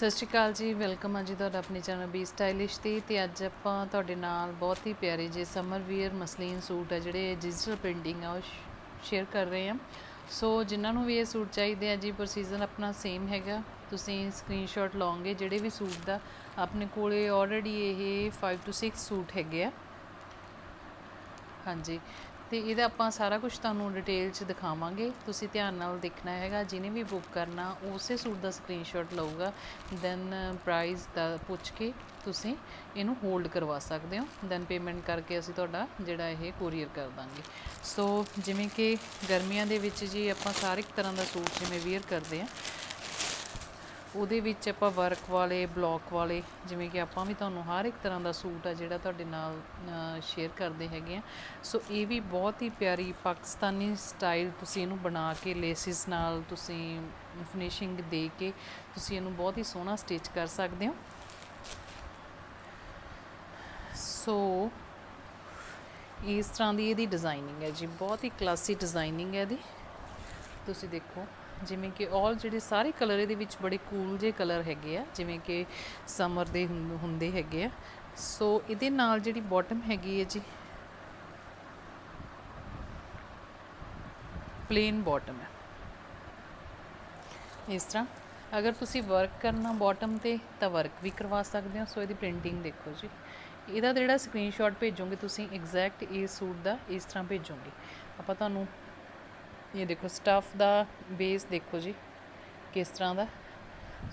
ਸਤਿ ਸ਼੍ਰੀ ਅਕਾਲ ਜੀ, ਵੈਲਕਮ ਆ ਜੀ ਤੁਹਾਡਾ ਆਪਣੇ ਚੈਨਲ ਬੀ ਸਟਾਈਲਿਸ਼ ਤੇ ਤੇ ਅੱਜ ਆਪਾਂ ਤੁਹਾਡੇ ਨਾਲ ਬਹੁਤ ਹੀ ਪਿਆਰੇ ਜੇ ਸਮਰ ਵੀਅਰ ਮਸਲੀਨ ਸੂਟ ਆ ਜਿਹੜੇ ਡਿਜੀਟਲ ਪ੍ਰਿੰਟਿੰਗ ਆ, ਉਹ ਸ਼ੇਅਰ ਕਰ ਰਹੇ ਆ। ਸੋ ਜਿਨ੍ਹਾਂ ਨੂੰ ਵੀ ਇਹ ਸੂਟ ਚਾਹੀਦੇ ਆ ਜੀ ਪ੍ਰੋਸੀਜਰ ਆਪਣਾ ਸੇਮ ਹੈਗਾ। ਤੁਸੀਂ ਸਕਰੀਨਸ਼ਾਟ ਲਓਗੇ ਜਿਹੜੇ ਵੀ ਸੂਟ ਦਾ, ਆਪਣੇ ਕੋਲੇ ਆਲਰੇਡੀ ਇਹ 5 ਤੋਂ 6 ਸੂਟ ਹੈਗੇ ਆ। ਹਾਂਜੀ। ਤੇ ਇਹਦਾ ਆਪਾਂ ਸਾਰਾ ਕੁਝ ਤੁਹਾਨੂੰ ਡਿਟੇਲ ਚ ਦਿਖਾਵਾਂਗੇ। ਤੁਸੀਂ ਧਿਆਨ ਨਾਲ ਦੇਖਣਾ ਹੈਗਾ, ਜਿਹਨੇ ਵੀ ਬੁੱਕ ਕਰਨਾ, ਉਸੇ ਸੂਟ ਦਾ ਸਕਰੀਨਸ਼ਾਟ ਲਊਗਾ। ਦੈਨ ਪ੍ਰਾਈਸ ਦਾ ਪੁੱਛ ਕੇ ਤੁਸੀਂ ਇਹਨੂੰ ਹੋਲਡ ਕਰਵਾ ਸਕਦੇ ਹੋ। ਦੈਨ ਪੇਮੈਂਟ ਕਰਕੇ ਅਸੀਂ ਤੁਹਾਡਾ ਜਿਹੜਾ ਇਹ ਕੋਰੀਅਰ ਕਰ ਦਾਂਗੇ। ਸੋ ਜਿਵੇਂ ਕਿ ਗਰਮੀਆਂ ਦੇ ਵਿੱਚ ਜੀ ਆਪਾਂ ਸਾਰੇ ਇੱਕ ਤਰ੍ਹਾਂ ਦਾ ਸੂਟ ਜਿਵੇਂ ਵੇਅਰ ਕਰਦੇ ਆ ਉਹਦੇ ਵਿੱਚ ਆਪਾਂ ਵਰਕ ਵਾਲੇ ਬਲੌਕ ਵਾਲੇ, ਜਿਵੇਂ ਕਿ ਆਪਾਂ ਵੀ ਤੁਹਾਨੂੰ ਹਰ ਇੱਕ ਤਰ੍ਹਾਂ ਦਾ ਸੂਟ ਆ ਜਿਹੜਾ ਤੁਹਾਡੇ ਨਾਲ ਸ਼ੇਅਰ ਕਰਦੇ ਹੈਗੇ ਆ। ਸੋ ਇਹ ਵੀ ਬਹੁਤ ਹੀ ਪਿਆਰੀ ਪਾਕਿਸਤਾਨੀ ਸਟਾਈਲ ਤੁਸੀਂ ਇਹਨੂੰ ਬਣਾ ਕੇ ਲੇਸਿਸ ਨਾਲ ਤੁਸੀਂ ਫਿਨਿਸ਼ਿੰਗ ਦੇ ਕੇ ਤੁਸੀਂ ਇਹਨੂੰ ਬਹੁਤ ਹੀ ਸੋਹਣਾ ਸਟਿਚ ਕਰ ਸਕਦੇ ਹੋ। ਸੋ ਇਸ ਤਰ੍ਹਾਂ ਦੀ ਇਹਦੀ ਡਿਜ਼ਾਈਨਿੰਗ ਹੈ ਜੀ। ਬਹੁਤ ਹੀ ਕਲਾਸੀ ਡਿਜ਼ਾਈਨਿੰਗ ਹੈ ਇਹਦੀ। ਤੁਸੀਂ ਦੇਖੋ। ਜਿਵੇਂ ਕਿ ਆਲ ਜਿਹੜੇ ਸਾਰੇ ਕਲਰ ਇਹਦੇ ਵਿੱਚ ਬੜੇ ਕੂਲ ਜੇ ਕਲਰ ਹੈਗੇ ਆ, ਜਿਵੇਂ ਕਿ ਸਮਰ ਦੇ ਹੁੰ- ਹੁੰਦੇ ਹੈਗੇ ਆ। ਸੋ ਇਹਦੇ ਨਾਲ ਜਿਹੜੀ ਬਾਟਮ ਹੈਗੀ ਹੈ ਜੀ ਪਲੇਨ ਬਾਟਮ ਹੈ। ਇਸ ਤਰ੍ਹਾਂ, ਅਗਰ ਤੁਸੀਂ ਵਰਕ ਕਰਨਾ ਬਾਟਮ ਤੇ, ਤਾਂ ਵਰਕ ਵੀ ਕਰਵਾ ਸਕਦੇ ਹੋ। ਸੋ ਇਹਦੀ ਪ੍ਰਿੰਟਿੰਗ ਦੇਖੋ ਜੀ। ਇਹਦਾ ਜਿਹੜਾ ਸਕਰੀਨਸ਼ਾਟ ਭੇਜੋਗੇ, ਤੁਸੀਂ ਐਗਜ਼ੈਕਟ ਇਸ ਸੂਟ ਦਾ ਇਸ ਤਰ੍ਹਾਂ ਭੇਜੋਗੇ। ਆਪਾਂ ਤੁਹਾਨੂੰ ਇਹ ਦੇਖੋ ਸਟਫ ਦਾ ਬੇਸ ਦੇਖੋ ਜੀ, ਕਿਸ ਤਰ੍ਹਾਂ ਦਾ।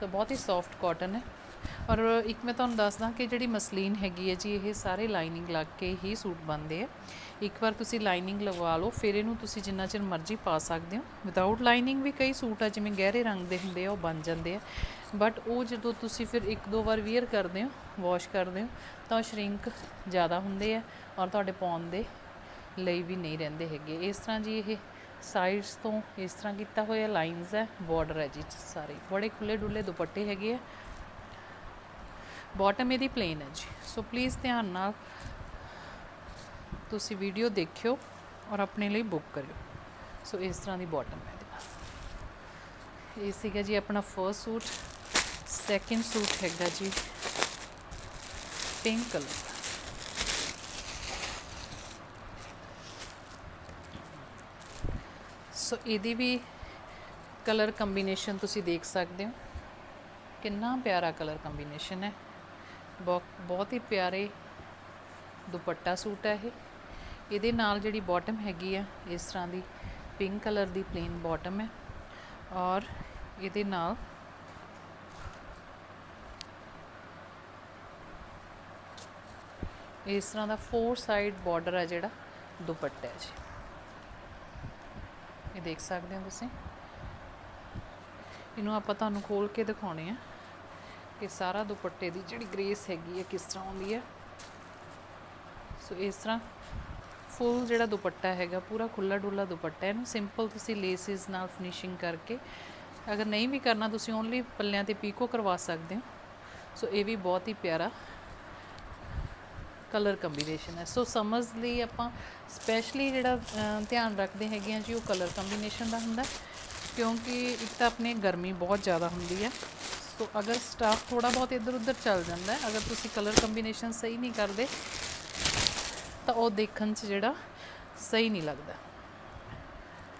ਸੋ ਬਹੁਤ ਹੀ ਸੌਫਟ ਕਾਟਨ ਹੈ। ਔਰ ਇੱਕ ਮੈਂ ਤੁਹਾਨੂੰ ਦੱਸਦਾ ਕਿ ਜਿਹੜੀ ਮਸਲੀਨ ਹੈਗੀ ਹੈ ਜੀ, ਇਹ ਸਾਰੇ ਲਾਈਨਿੰਗ ਲੱਗ ਕੇ ਹੀ ਸੂਟ ਬਣਦੇ ਆ। ਇੱਕ ਵਾਰ ਤੁਸੀਂ ਲਾਈਨਿੰਗ ਲਗਵਾ ਲਓ, ਫਿਰ ਇਹਨੂੰ ਤੁਸੀਂ ਜਿੰਨਾ ਚਿਰ ਮਰਜ਼ੀ ਪਾ ਸਕਦੇ ਹੋ। ਵਿਦਆਊਟ ਲਾਈਨਿੰਗ ਵੀ ਕਈ ਸੂਟ ਆ, ਜਿਵੇਂ ਗਹਿਰੇ ਰੰਗ ਦੇ ਹੁੰਦੇ ਆ, ਉਹ ਬਣ ਜਾਂਦੇ ਆ। ਬਟ ਉਹ ਜਦੋਂ ਤੁਸੀਂ ਫਿਰ ਇੱਕ ਦੋ ਵਾਰ ਵੀਅਰ ਕਰਦੇ ਹੋ ਵਾਸ਼ ਕਰਦੇ ਹੋ, ਤਾਂ ਸ਼ਰਿੰਕ ਜ਼ਿਆਦਾ ਹੁੰਦੇ ਆ ਔਰ ਤੁਹਾਡੇ ਪਾਉਣ ਦੇ ਲਈ ਵੀ ਨਹੀਂ ਰਹਿੰਦੇ ਹੈਗੇ। ਇਸ ਤਰ੍ਹਾਂ ਜੀ ਇਹ ਸਾਈਡਸ ਤੋਂ ਇਸ ਤਰ੍ਹਾਂ ਕੀਤਾ ਹੋਇਆ ਲਾਈਨਸ ਹੈ ਬਾਰਡਰ ਹੈ ਜੀ ਸਾਰੇ। ਬੜੇ ਖੁੱਲੇ ਡੁੱਲੇ ਦੁਪੱਟੇ ਹੈਗੇ ਆ। ਬਾਟਮ ਇਹਦੀ ਪਲੇਨ ਹੈ ਜੀ। ਸੋ ਪਲੀਜ਼ ਧਿਆਨ ਨਾਲ ਤੁਸੀਂ ਵੀਡੀਓ ਦੇਖਿਓ ਔਰ ਆਪਣੇ ਲਈ ਬੁੱਕ ਕਰਿਓ। ਸੋ ਇਸ ਤਰ੍ਹਾਂ ਦੀ ਬਾਟਮ ਹੈ ਇਹਦੇ ਨਾਲ। ਇਹ ਸੀਗਾ ਜੀ ਆਪਣਾ ਫਰਸਟ ਸੂਟ। ਸੈਕਿੰਡ ਸੂਟ ਹੈਗਾ ਜੀ। ਪਿੰਕ ਕਲਰ ਦਾ ਸੋ ਇਹਦੀ ਵੀ ਕਲਰ ਕੰਬੀਨੇਸ਼ਨ ਤੁਸੀਂ ਦੇਖ ਸਕਦੇ ਹੋ। ਕਿੰਨਾ ਪਿਆਰਾ ਕਲਰ ਕੰਬੀਨੇਸ਼ਨ ਹੈ। ਬਹੁ- ਬਹੁਤ ਹੀ ਪਿਆਰੇ ਦੁਪੱਟਾ ਸੂਟ ਹੈ ਇਹ। ਇਹਦੇ ਨਾਲ ਜਿਹੜੀ ਬਾਟਮ ਹੈਗੀ ਆ, ਇਸ ਤਰ੍ਹਾਂ ਦੀ ਪਿੰਕ ਕਲਰ ਦੀ ਪਲੇਨ ਬਾਟਮ ਹੈ। ਔਰ ਇਹਦੇ ਨਾਲ ਇਸ ਤਰ੍ਹਾਂ ਦਾ ਫੋਰ ਸਾਈਡ ਬਾਰਡਰ ਹੈ ਜਿਹੜਾ ਦੁਪੱਟਾ ਹੈ ਜੀ। ਦੇਖ ਸਕਦੇ ਹੋ ਤੁਸੀਂ। ਇਹਨੂੰ ਆਪਾਂ ਤੁਹਾਨੂੰ ਖੋਲ ਕੇ ਦਿਖਾਉਣੇ ਆ ਕਿ ਸਾਰਾ ਦੁਪੱਟੇ ਦੀ ਜਿਹੜੀ ਗ੍ਰੇਸ ਹੈਗੀ ਹੈ ਕਿਸ ਤਰ੍ਹਾਂ ਆਉਂਦੀ ਹੈ ਸੋ ਇਸ ਤਰ੍ਹਾਂ ਫੁੱਲ ਜਿਹੜਾ ਦੁਪੱਟਾ ਹੈਗਾ, ਪੂਰਾ ਖੁੱਲਾ ਡੁੱਲਾ ਦੁਪੱਟਾ ਇਹਨੂੰ ਸਿੰਪਲ ਤੁਸੀਂ ਲੇਸਿਸ ਨਾਲ ਫਿਨਿਸ਼ਿੰਗ ਕਰਕੇ ਅਗਰ ਨਹੀਂ ਵੀ ਕਰਨਾ, ਤੁਸੀਂ ਓਨਲੀ ਪੱਲਿਆਂ ਤੇ ਪੀਕੋ ਕਰਵਾ ਸਕਦੇ ਹੋ। ਸੋ ਇਹ ਵੀ ਬਹੁਤ ਹੀ ਪਿਆਰਾ ਕਲਰ ਕੰਬੀਨੇਸ਼ਨ ਹੈ। ਸੋ ਸਮਝ ਲਈ ਆਪਾਂ ਸਪੈਸ਼ਲੀ ਜਿਹੜਾ ਧਿਆਨ ਰੱਖਦੇ ਹੈਗੇ ਆ ਜੀ, ਉਹ ਕਲਰ ਕੰਬੀਨੇਸ਼ਨ ਦਾ ਹੁੰਦਾ ਕਿਉਂਕਿ ਇੱਕ ਤਾਂ ਆਪਣੇ ਗਰਮੀ ਬਹੁਤ ਜ਼ਿਆਦਾ ਹੁੰਦੀ ਹੈ। ਸੋ ਅਗਰ ਸਟਾਫ ਥੋੜਾ ਬਹੁਤ ਇੱਧਰ ਉੱਧਰ ਚੱਲ ਜਾਂਦਾ ਹੈ, ਅਗਰ ਤੁਸੀਂ ਕਲਰ ਕੰਬੀਨੇਸ਼ਨ ਸਹੀ ਨਹੀਂ ਕਰਦੇ, ਤਾਂ ਉਹ ਦੇਖਣ 'ਚ ਜਿਹੜਾ ਸਹੀ ਨਹੀਂ ਲੱਗਦਾ।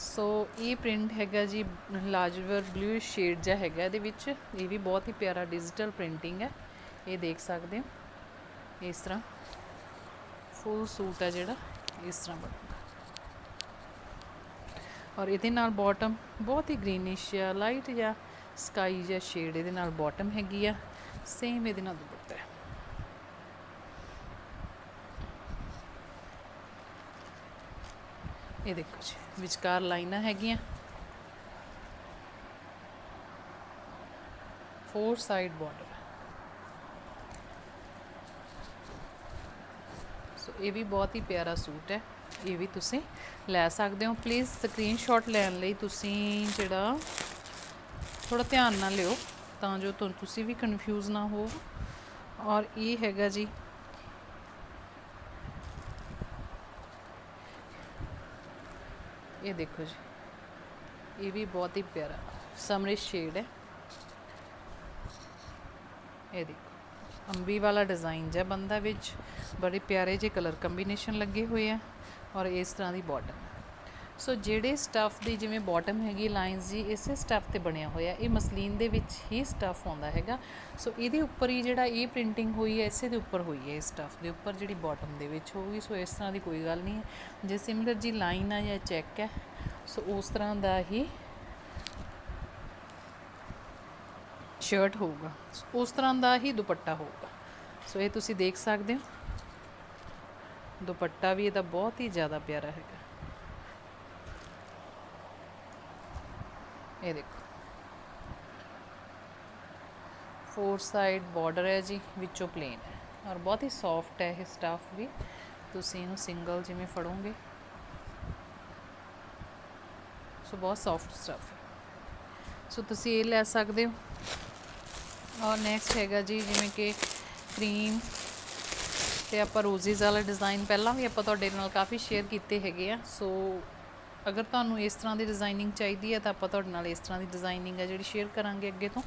ਸੋ ਇਹ ਪ੍ਰਿੰਟ ਹੈਗਾ ਜੀ, ਲਾਜਵਰ ਬਲੂ ਸ਼ੇਡ ਜਿਹਾ ਹੈਗਾ ਇਹਦੇ ਵਿੱਚ। ਇਹ ਵੀ ਬਹੁਤ ਹੀ ਪਿਆਰਾ ਡਿਜੀਟਲ ਪ੍ਰਿੰਟਿੰਗ ਹੈ। ਇਹ ਦੇਖ ਸਕਦੇ ਹੋ। ਇਸ ਤਰ੍ਹਾਂ। ਫੁੱਲ ਸੂਟ ਹੈ ਜਿਹੜਾ, ਇਸ ਤਰ੍ਹਾਂ ਬਣੂਗਾ ਔਰ ਇਹਦੇ ਨਾਲ ਬਾਟਮ ਬਹੁਤ ਹੀ ਗ੍ਰੀਨਿਸ਼ ਜਾਂ ਲਾਈਟ ਜਾਂ ਸਕਾਈ ਜਾਂ ਸ਼ੇਡ ਇਹਦੇ ਨਾਲ ਬਾਟਮ ਹੈਗੀ ਆ ਸੇਮ ਇਹਦੇ ਨਾਲ ਦੁਪੱਟਾ ਹੈ। ਇਹ ਦੇਖੋ ਜੀ, ਵਿਚਕਾਰ ਲਾਈਨਾਂ ਹੈਗੀਆਂ। ਫੋਰ ਸਾਈਡ ਬਾਰਡਰ ਸੋ ਇਹ ਵੀ ਬਹੁਤ ਹੀ ਪਿਆਰਾ ਸੂਟ ਹੈ। ਇਹ ਵੀ ਤੁਸੀਂ ਲੈ ਸਕਦੇ ਹੋ। ਪਲੀਜ਼ ਸਕਰੀਨਸ਼ਾਟ ਲੈਣ ਲਈ ਤੁਸੀਂ ਜਿਹੜਾ ਥੋੜਾ ਧਿਆਨ ਨਾਲ ਲਿਓ ਤਾਂ ਜੋ ਤੁਸੀਂ ਵੀ ਕਨਫਿਊਜ਼ ਨਾ ਹੋ। ਔਰ ਇਹ ਹੈਗਾ ਜੀ ਇਹ ਦੇਖੋ ਜੀ। ਇਹ ਵੀ ਬਹੁਤ ਹੀ ਪਿਆਰਾ ਸਮਰਿਸ਼ ਸ਼ੇਡ ਹੈ। ਇਹ ਦੇਖੋ। ਅੰਬੀ ਵਾਲਾ ਡਿਜ਼ਾਈਨ ਜਿਹਾ ਬੰਦਾ ਵਿੱਚ। ਬੜੇ ਪਿਆਰੇ ਜਿਹੇ ਕਲਰ ਕੰਬੀਨੇਸ਼ਨ ਲੱਗੇ ਹੋਏ ਆ ਔਰ ਇਸ ਤਰ੍ਹਾਂ ਦੀ ਬਾਟਮ ਸੋ ਜਿਹੜੇ ਸਟਫ ਦੀ ਜਿਵੇਂ ਬਾਟਮ ਹੈਗੀ ਲਾਈਨਸ ਜੀ, ਇਸੇ ਸਟਫ ਤੇ ਬਣਿਆ ਹੋਇਆ। ਇਹ ਮਸਲੀਨ ਦੇ ਵਿੱਚ ਹੀ ਸਟਫ ਆਉਂਦਾ ਹੈਗਾ। ਸੋ ਇਹਦੇ ਉੱਪਰ ਹੀ ਜਿਹੜਾ ਇਹ ਪ੍ਰਿੰਟਿੰਗ ਹੋਈ ਹੈ, ਇਸੇ ਦੇ ਉੱਪਰ ਹੋਈ ਹੈ ਇਸ ਸਟਫ ਦੇ ਉੱਪਰ ਜਿਹੜੀ ਬਾਟਮ ਦੇ ਵਿੱਚ ਹੋਊਗੀ। ਸੋ ਇਸ ਤਰ੍ਹਾਂ ਦੀ ਕੋਈ ਗੱਲ ਨਹੀਂ ਹੈ। ਜੇ ਸਿਮਿਲਰ ਜੀ ਲਾਈਨ ਆ ਜਾਂ ਚੈੱਕ ਹੈ ਸੋ ਉਸ ਤਰ੍ਹਾਂ ਦਾ ਹੀ ਸ਼ਰਟ ਹੋਊਗਾ। ਉਸ ਤਰ੍ਹਾਂ ਦਾ ਹੀ ਦੁਪੱਟਾ ਹੋਊਗਾ। ਸੋ ਇਹ ਤੁਸੀਂ ਦੇਖ ਸਕਦੇ ਹੋ। ਦੁਪੱਟਾ ਵੀ ਇਹਦਾ ਬਹੁਤ ਹੀ ਜ਼ਿਆਦਾ ਪਿਆਰਾ ਹੈਗਾ। ਇਹ ਦੇਖੋ। ਫੋਰ ਸਾਈਡ ਬਾਰਡਰ ਹੈ ਜੀ, ਵਿੱਚੋਂ ਪਲੇਨ ਹੈ। ਔਰ ਬਹੁਤ ਹੀ ਸੌਫਟ ਹੈ ਇਹ ਸਟਫ ਵੀ। ਤੁਸੀਂ ਇਹਨੂੰ ਸਿੰਗਲ ਜਿਵੇਂ ਫੜੋਗੇ। ਸੋ ਬਹੁਤ ਸੌਫਟ ਸਟਫ ਹੈ। ਸੋ ਤੁਸੀਂ ਇਹ ਲੈ ਸਕਦੇ ਹੋ। ਔਰ ਨੈਕਸਟ ਹੈਗਾ ਜੀ, ਜਿਵੇਂ ਕਿ ਕਰੀਮ ਤੇ ਆਪਾਂ ਰੋਜ਼ਿਸ ਵਾਲਾ ਡਿਜ਼ਾਈਨ ਪਹਿਲਾਂ ਵੀ ਆਪਾਂ ਤੁਹਾਡੇ ਨਾਲ ਕਾਫੀ ਸ਼ੇਅਰ ਕੀਤੇ ਹੈਗੇ ਆ। ਸੋ ਅਗਰ ਤੁਹਾਨੂੰ ਇਸ ਤਰ੍ਹਾਂ ਦੀ ਡਿਜ਼ਾਈਨਿੰਗ ਚਾਹੀਦੀ ਹੈ ਤਾਂ ਆਪਾਂ ਤੁਹਾਡੇ ਨਾਲ ਇਸ ਤਰ੍ਹਾਂ ਦੀ ਡਿਜ਼ਾਈਨਿੰਗ ਹੈ ਜਿਹੜੀ ਸ਼ੇਅਰ ਕਰਾਂਗੇ ਅੱਗੇ ਤੋਂ।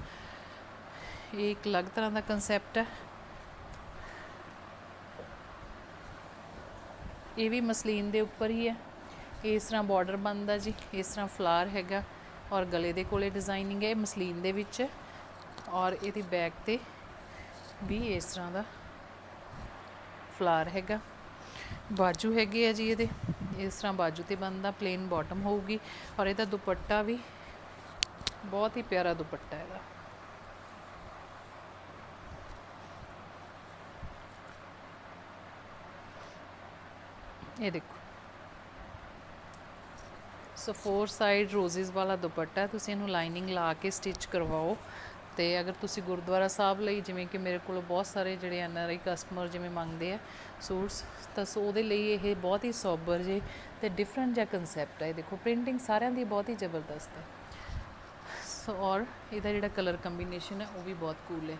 ਇਹ ਇੱਕ ਅਲੱਗ ਤਰ੍ਹਾਂ ਦਾ ਕਨਸੈਪਟ ਹੈ। ਇਹ ਵੀ ਮਸਲੀਨ ਦੇ ਉੱਪਰ ਹੀ ਹੈ। ਇਸ ਤਰ੍ਹਾਂ ਬਾਰਡਰ ਬਣਦਾ ਜੀ, ਇਸ ਤਰ੍ਹਾਂ ਫਲਾਰ ਹੈਗਾ ਔਰ ਗਲੇ ਦੇ ਕੋਲੇ ਡਿਜ਼ਾਈਨਿੰਗ ਹੈ, ਇਹ ਮਸਲੀਨ ਦੇ ਵਿੱਚ ਔਰ ਇਹਦੀ ਬੈਕ ਤੇ ਵੀ ਇਸ ਤਰ੍ਹਾਂ ਦਾ ਫਲਾਰ ਹੈਗਾ। ਬਾਜੂ ਹੈਗੇ ਆ ਜੀ ਇਹਦੇ। ਇਸ ਤਰ੍ਹਾਂ ਬਾਜੂ ਤੇ ਬੰਦਾ ਪਲੇਨ ਬਾਟਮ ਹੋਊਗੀ। ਔਰ ਇਹਦਾ ਦੁਪੱਟਾ ਵੀ ਬਹੁਤ ਹੀ ਪਿਆਰਾ ਦੁਪੱਟਾ ਇਹਦਾ ਇਹ ਦੇਖੋ। ਸੋ ਫੋਰ ਸਾਈਡ ਰੋਜ਼ਸ ਵਾਲਾ ਦੁਪੱਟਾ, ਤੁਸੀਂ ਇਹਨੂੰ ਲਾਈਨਿੰਗ ਲਾ ਕੇ ਸਟਿਚ ਕਰਵਾਓ। ਤੇ ਅਗਰ ਤੁਸੀਂ ਗੁਰਦੁਆਰਾ ਸਾਹਿਬ ਲਈ ਜਿਵੇਂ ਕਿ ਮੇਰੇ ਕੋਲ ਬਹੁਤ ਸਾਰੇ ਜਿਹੜੇ ਐਨ ਆਰ ਆਈ ਕਸਟਮਰ ਜਿਵੇਂ ਮੰਗਦੇ ਆ ਸੂਟਸ, ਤਾਂ ਸੋ ਉਹਦੇ ਲਈ ਇਹ ਬਹੁਤ ਹੀ ਸੋਬਰ ਜੇ ਤੇ ਡਿਫਰੈਂਟ ਜਿਹਾ ਕਨਸੈਪਟ ਹੈ ਇਹ ਦੇਖੋ ਪ੍ਰਿੰਟਿੰਗ ਸਾਰਿਆਂ ਦੀ ਬਹੁਤ ਹੀ ਜ਼ਬਰਦਸਤ ਹੈ। ਸੋ ਔਰ ਇਹਦਾ ਜਿਹੜਾ ਕਲਰ ਕੰਬੀਨੇਸ਼ਨ ਹੈ, ਉਹ ਵੀ ਬਹੁਤ ਕੂਲ ਹੈ।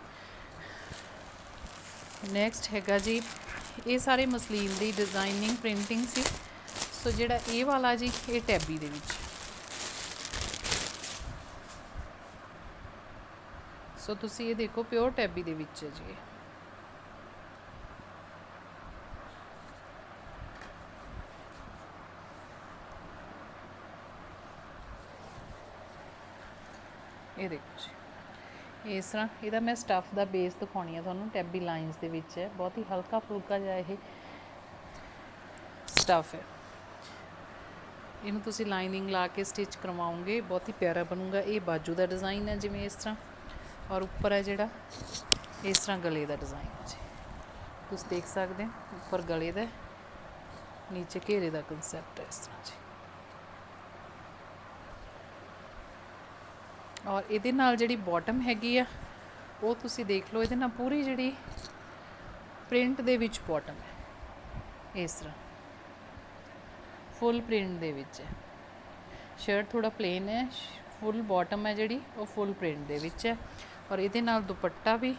ਨੈਕਸਟ ਹੈਗਾ ਜੀ, ਇਹ ਸਾਰੇ ਮਸਲੀਨ ਦੀ ਡਿਜ਼ਾਈਨਿੰਗ ਪ੍ਰਿੰਟਿੰਗ ਸੀ। ਸੋ ਜਿਹੜਾ ਇਹ ਵਾਲਾ ਜੀ, ਇਹ ਟੈਬੀ ਦੇ ਵਿੱਚ। ਸੋ ਤੁਸੀਂ ਇਹ ਦੇਖੋ ਪਿਓਰ ਟੈਬੀ ਦੇ ਵਿੱਚ ਹੈ ਜੀ ਇਹ। ਦੇਖੋ ਜੀ। ਇਸ ਤਰ੍ਹਾਂ ਇਹਦਾ ਮੈਂ ਸਟਫ ਦਾ ਬੇਸ ਦਿਖਾਉਣੀ ਆ ਤੁਹਾਨੂੰ, ਟੈਬੀ ਲਾਈਨਸ ਦੇ ਵਿੱਚ ਹੈ। ਬਹੁਤ ਹੀ ਹਲਕਾ ਫੁਲਕਾ ਜਿਹਾ ਇਹ ਸਟਫ ਹੈ। ਇਹਨੂੰ ਤੁਸੀਂ ਲਾਈਨਿੰਗ ਲਾ ਕੇ ਸਟਿਚ ਕਰਵਾਉਂਗੇ ਬਹੁਤ ਹੀ ਪਿਆਰਾ ਬਣੂਗਾ। ਇਹ ਬਾਜੂ ਦਾ ਡਿਜ਼ਾਈਨ ਹੈ ਜਿਵੇਂ ਇਸ ਤਰ੍ਹਾਂ। ਔਰ ਉੱਪਰ ਹੈ ਜਿਹੜਾ, ਇਸ ਤਰ੍ਹਾਂ ਗਲੇ ਦਾ ਡਿਜ਼ਾਈਨ ਹੈ ਜੀ। ਤੁਸੀਂ ਦੇਖ ਸਕਦੇ ਹੋ, ਉੱਪਰ ਗਲੇ ਦਾ ਨੀਚੇ ਘੇਰੇ ਦਾ ਕਨਸੈਪਟ ਹੈ ਇਸ ਤਰ੍ਹਾਂ ਜੀ। ਔਰ ਇਹਦੇ ਨਾਲ ਜਿਹੜੀ ਬਾਟਮ ਹੈਗੀ ਆ, ਉਹ ਤੁਸੀਂ ਦੇਖ ਲਓ, ਇਹਦੇ ਨਾਲ ਪੂਰੀ ਜਿਹੜੀ ਪ੍ਰਿੰਟ ਦੇ ਵਿੱਚ ਬਾਟਮ ਹੈ, ਇਸ ਤਰ੍ਹਾਂ। ਫੁੱਲ ਪ੍ਰਿੰਟ ਦੇ ਵਿੱਚ ਹੈ। ਸ਼ਰਟ ਥੋੜਾ ਪਲੇਨ ਹੈ ਫੁੱਲ ਬਾਟਮ ਹੈ ਜਿਹੜੀ, ਉਹ ਫੁੱਲ ਪ੍ਰਿੰਟ ਦੇ ਵਿੱਚ ਹੈ। ਔਰ ਇਹਦੇ ਨਾਲ ਦੁਪੱਟਾ ਵੀ।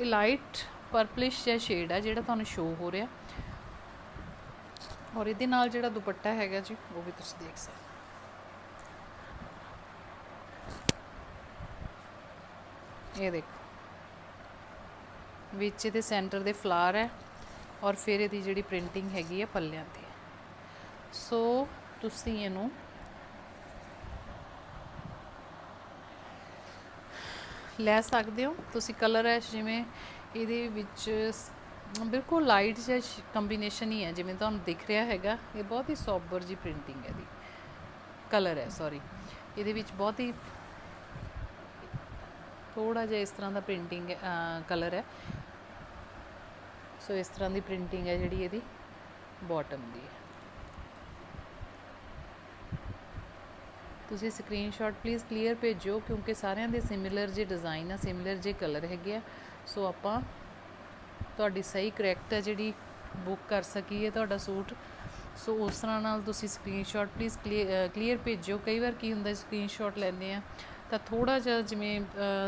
ਇਹ ਲਾਈਟ ਪਰਪਲਿਸ਼ ਜਿਹਾ ਸ਼ੇਡ ਹੈ ਜਿਹੜਾ ਤੁਹਾਨੂੰ ਸ਼ੋ ਹੋ ਰਿਹਾ। ਔਰ ਇਹਦੇ ਨਾਲ ਜਿਹੜਾ ਦੁਪੱਟਾ ਹੈਗਾ ਜੀ, ਉਹ ਵੀ ਤੁਸੀਂ ਦੇਖ ਸਕਦੇ ਹੋ। ਇਹ ਦੇਖੋ। ਵਿੱਚ ਇਹਦੇ ਸੈਂਟਰ ਦੇ ਫਲਾਰ ਹੈ ਔਰ ਫਿਰ ਇਹਦੀ ਜਿਹੜੀ ਪ੍ਰਿੰਟਿੰਗ ਹੈਗੀ ਹੈ ਪੱਲਿਆਂ ਤੇ। ਸੋ ਤੁਸੀਂ ਇਹਨੂੰ ਲੈ ਸਕਦੇ ਹੋ। ਤੁਸੀਂ ਕਲਰ ਹੈ ਜਿਵੇਂ ਇਹਦੇ ਵਿੱਚ ਬਿਲਕੁਲ ਲਾਈਟ ਜਿਹਾ ਕੰਬੀਨੇਸ਼ਨ ਹੀ ਹੈ, ਜਿਵੇਂ ਤੁਹਾਨੂੰ ਦਿਖ ਰਿਹਾ ਹੈਗਾ। ਇਹ ਬਹੁਤ ਹੀ ਸੋਬਰ ਜੀ ਪ੍ਰਿੰਟਿੰਗ ਹੈ ਦੀ ਕਲਰ ਹੈ ਸੌਰੀ ਇਹਦੇ ਵਿੱਚ ਬਹੁਤ ਹੀ ਥੋੜਾ ਜਿਹਾ ਇਸ ਤਰ੍ਹਾਂ ਦਾ ਪ੍ਰਿੰਟਿੰਗ ਕਲਰ ਹੈ। ਸੋ ਇਸ ਤਰ੍ਹਾਂ ਦੀ ਪ੍ਰਿੰਟਿੰਗ ਹੈ ਜਿਹੜੀ ਇਹਦੀ ਬਾਟਮ ਦੀ। ਹੈ ਤੁਸੀਂ ਸਕਰੀਨਸ਼ਾਟ ਪਲੀਜ਼ ਕਲੀਅਰ ਭੇਜਿਓ, ਕਿਉਂਕਿ ਸਾਰਿਆਂ ਦੇ ਸਿਮਿਲਰ ਜੇ ਡਿਜ਼ਾਈਨ ਆ ਸਿਮਿਲਰ ਜੇ ਕਲਰ ਹੈਗੇ ਆ। ਸੋ ਆਪਾਂ ਤੁਹਾਡੀ ਸਹੀ ਕਰੈਕਟ ਹੈ ਜਿਹੜੀ ਬੁੱਕ ਕਰ ਸਕੀਏ ਤੁਹਾਡਾ ਸੂਟ। ਸੋ ਉਸ ਤਰ੍ਹਾਂ ਨਾਲ ਤੁਸੀਂ ਸਕਰੀਨਸ਼ਾਟ ਪਲੀਜ਼ ਕਲੀਅਰ ਭੇਜਿਓ। ਕਈ ਵਾਰ ਕੀ ਹੁੰਦਾ ਸਕਰੀਨਸ਼ਾਟ ਲੈਂਦੇ ਆ, ਤਾਂ ਥੋੜਾ ਜਿਹਾ ਜਿਵੇਂ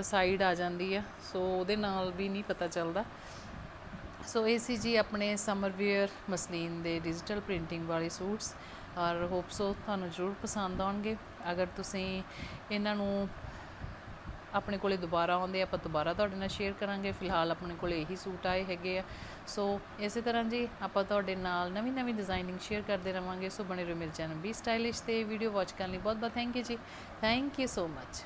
ਸਾਈਡ ਆ ਜਾਂਦੀ ਆ। ਸੋ ਉਹਦੇ ਨਾਲ ਵੀ ਨਹੀਂ ਪਤਾ ਚੱਲਦਾ। ਸੋ ਇਹ ਸੀ ਜੀ ਆਪਣੇ ਸਮਰ ਵੇਅਰ ਮਸਲੀਨ ਦੇ ਡਿਜੀਟਲ ਪ੍ਰਿੰਟਿੰਗ ਵਾਲੇ ਸੂਟਸ। ਔਰ ਹੋਪ ਸੋ ਤੁਹਾਨੂੰ ਜ਼ਰੂਰ ਪਸੰਦ ਆਉਣਗੇ। ਅਗਰ ਤੁਸੀਂ ਇਹਨਾਂ ਨੂੰ ਆਪਣੇ ਕੋਲੇ ਦੁਬਾਰਾ ਆਉਂਦੇ ਆਪਾਂ ਦੁਬਾਰਾ ਤੁਹਾਡੇ ਨਾਲ ਸ਼ੇਅਰ ਕਰਾਂਗੇ। ਫਿਲਹਾਲ ਆਪਣੇ ਕੋਲੇ ਇਹੀ ਸੂਟ ਆਏ ਹੈਗੇ ਆ। ਸੋ ਇਸੇ ਤਰ੍ਹਾਂ ਜੀ, ਆਪਾਂ ਤੁਹਾਡੇ ਨਾਲ ਨਵੀਂ ਨਵੀਂ ਡਿਜ਼ਾਈਨਿੰਗ ਸ਼ੇਅਰ ਕਰਦੇ ਰਵਾਂਗੇ। ਸੋ ਬਣੇ ਰਹੋ ਮੇਰੇ ਚੈਨਲ ਵੀ ਸਟਾਈਲਿਸ਼ ਤੇ ਵੀਡੀਓ ਵਾਚ ਕਰਨ ਲਈ ਬਹੁਤ ਬਹੁਤ ਥੈਂਕ ਯੂ ਜੀ। Thank you so much